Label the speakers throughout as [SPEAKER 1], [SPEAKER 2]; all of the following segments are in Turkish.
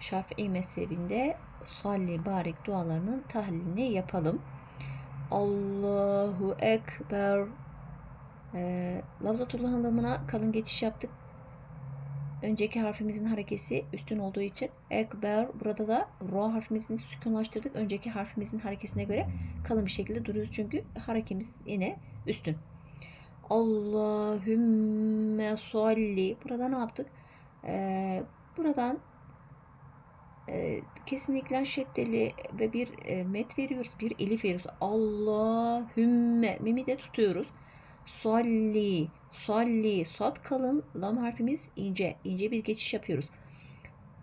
[SPEAKER 1] Şafii mezhebinde salli barik dualarının tahlilini yapalım. Allahu Ekber. Ee, Lafzatullah'ın lamına kalın geçiş yaptık. Önceki harfimizin harekesi üstün olduğu için ekber. Burada da ra harfimizin sükunlaştırdık. Önceki harfimizin harekesine göre kalın bir şekilde duruyoruz. Çünkü harekemiz yine üstün. Allahümme salli. Burada ne yaptık? Ee, buradan kesinlikle şeddeli ve bir met veriyoruz. Bir elif veriyoruz. Allahümme. Mimi de tutuyoruz. Salli. Salli. Sad kalın. Lam harfimiz ince. İnce bir geçiş yapıyoruz.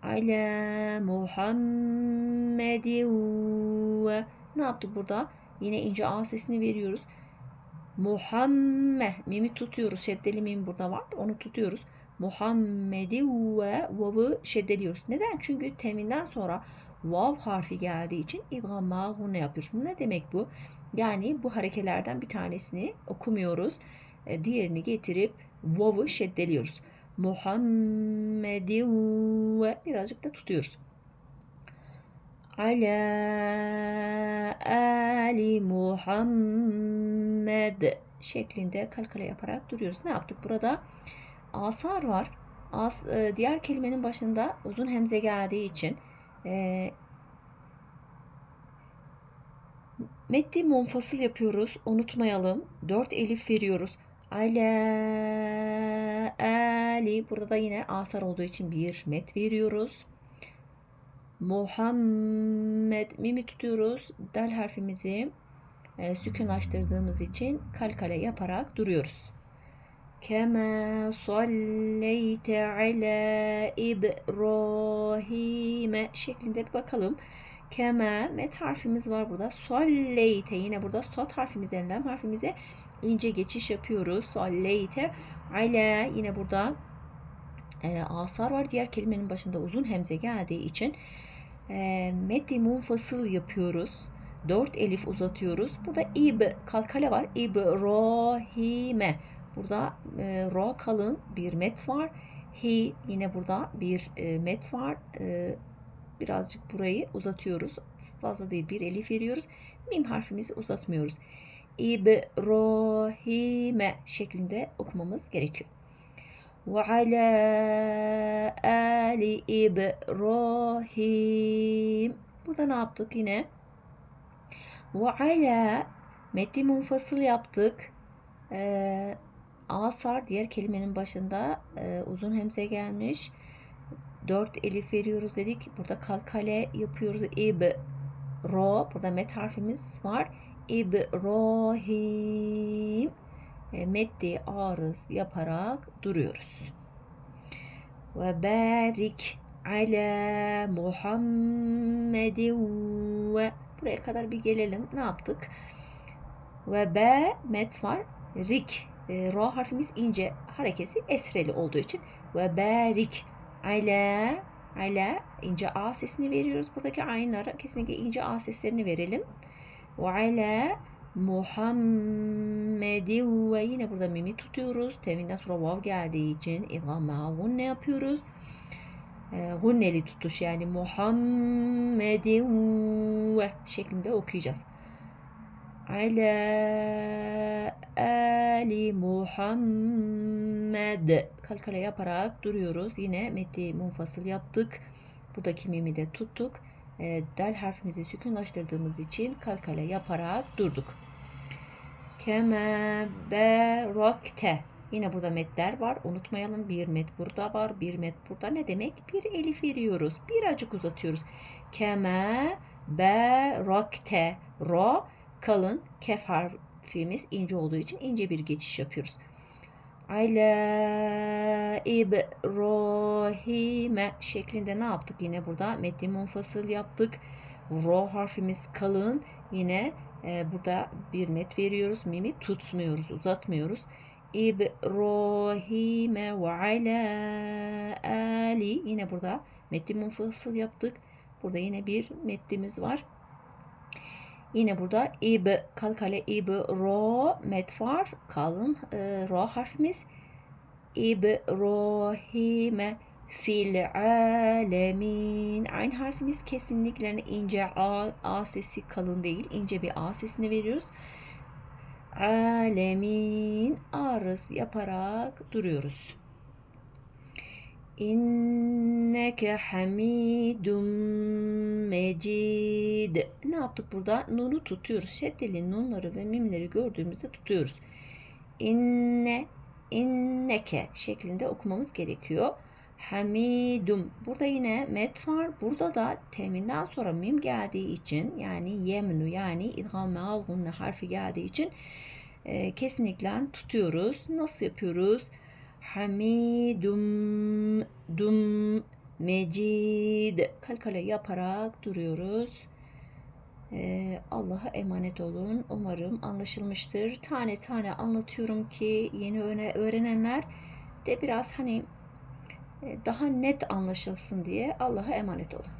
[SPEAKER 1] Ala Muhammedin ve ne yaptık burada? Yine ince A sesini veriyoruz. Muhammed. Mimi tutuyoruz. Şeddeli mim burada var. Onu tutuyoruz. Muhammedi ve vav'ı şeddeliyoruz. Neden? Çünkü teminden sonra vav harfi geldiği için idgamma ne yapıyoruz? Ne demek bu? Yani bu harekelerden bir tanesini okumuyoruz. E, diğerini getirip vav'ı şeddeliyoruz. Muhammedi ve birazcık da tutuyoruz. Ala ali Muhammed şeklinde kalkale yaparak duruyoruz. Ne yaptık burada? Asar var. As, e, diğer kelimenin başında uzun hemze geldiği için e, Metti munfasıl yapıyoruz. Unutmayalım. Dört elif veriyoruz. Ala ali. Burada da yine asar olduğu için bir met veriyoruz. Muhammed mimi tutuyoruz. Dal harfimizi e, sükunlaştırdığımız için kalkale yaparak duruyoruz. Kema salleyte ala İbrahim şeklinde bir bakalım. Kema met harfimiz var burada. Salleyte yine burada sot harfimizden lam harfimize ince geçiş yapıyoruz. Salleyte ala yine burada e, asar var. Diğer kelimenin başında uzun hemze geldiği için e, meddi munfasıl yapıyoruz. Dört elif uzatıyoruz. Burada ib kalkale var. İbrahime. Burada e, ro kalın bir met var. Hi yine burada bir e, met var. E, birazcık burayı uzatıyoruz. Fazla değil bir elif veriyoruz. Mim harfimizi uzatmıyoruz. İbrahime şeklinde okumamız gerekiyor. Ala ali İbrahim. Burada ne yaptık yine? Ala metni munfasıl yaptık. Ee, asar diğer kelimenin başında e, uzun hemze gelmiş. Dört elif veriyoruz dedik. Burada kalkale yapıyoruz. İb ro. Burada met harfimiz var. İbrahim. E, meddi arız yaparak duruyoruz. Ve barik ala Muhammedin ve buraya kadar bir gelelim. Ne yaptık? Ve b met var. Rik. E, ro harfimiz ince harekesi esreli olduğu için ve barik ala ala ince a sesini veriyoruz. Buradaki aynlara kesinlikle ince a seslerini verelim. Ve ala Muhammedin ve yine burada mimi tutuyoruz. Teminden sonra vav geldiği için idgam ne yapıyoruz? E, tutuş yani Muhammedin ve şeklinde okuyacağız. Ala ali Muhammed kalkale yaparak duruyoruz. Yine metni munfasıl yaptık. Buradaki mimi de tuttuk. E, del harfimizi sükunlaştırdığımız için kalkale yaparak durduk. Keme berakte. Yine burada metler var. Unutmayalım bir met burada var. Bir met burada. Ne demek? Bir elif veriyoruz. Birazcık uzatıyoruz. Keme berakte. Ro kalın. Kef harfimiz ince olduğu için ince bir geçiş yapıyoruz. Ala İbrahim'e şeklinde ne yaptık yine burada? Metni munfasıl yaptık. Ro harfimiz kalın. Yine e, burada bir met veriyoruz. Mimi tutmuyoruz, uzatmıyoruz. İbrahim'e ve ala ali. Yine burada metni munfasıl yaptık. Burada yine bir metnimiz var. Yine burada ib kalkale ib ro met var. Kalın e, ro harfimiz. İbrahim'e fil alemin. Aynı harfimiz kesinlikle ince a, a sesi kalın değil. ince bir a sesini veriyoruz. Alemin arız yaparak duruyoruz. İnneke hamidun mecid. Ne yaptık burada? Nunu tutuyoruz. Şeddeli nunları ve mimleri gördüğümüzde tutuyoruz. İnne, inneke şeklinde okumamız gerekiyor. Hamidum. Burada yine met var. Burada da teminden sonra mim geldiği için yani yemnu yani idgal meal harfi geldiği için e, kesinlikle tutuyoruz. Nasıl yapıyoruz? Hamidum dum mecid kalkale yaparak duruyoruz. Ee, Allah'a emanet olun. Umarım anlaşılmıştır. Tane tane anlatıyorum ki yeni öğrenenler de biraz hani e, daha net anlaşılsın diye Allah'a emanet olun.